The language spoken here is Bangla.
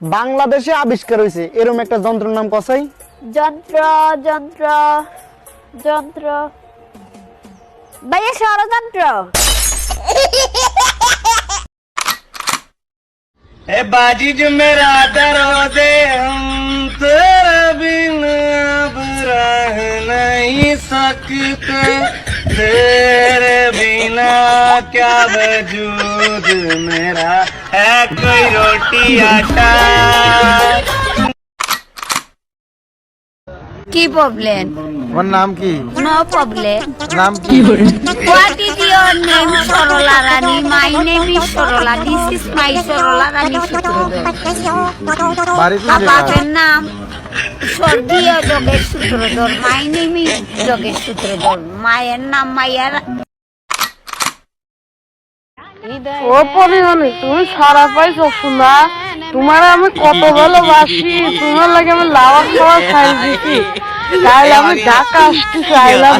বাংলাদেশে আবিষ্কার হয়েছে এরকম একটা যন্ত্রের নাম কসাই যন্ত্র যন্ত্র যন্ত্র ভাইয়া ষড়যন্ত্র ए बाजी जो मेरा दरोदे हम तेरे बिना अब रह नहीं सकते तेरे बिना क्या वजूद मेरा है कोई रोटी आटा কি প্রবলেম তোমার নাম কি নো প্রবলেম নাম কি what is your name Sarala Rani my name is Sarala this is my Sarala Rani Sutradhar বাড়ি কোন জায়গা বাপের নাম স্বর্গীয় Yogesh Sutradhar my name is Yogesh Sutradhar মায়ের নাম মাইয়ার ও পরিমাণে তুমি সারা পাইছো শোনা তোমার আমি কত ভালোবাসি তোমার লাগে আমি লাওয়া খাওয়া খাই দিছি। তাই আমি ঢাকা আসতে চাইলাম।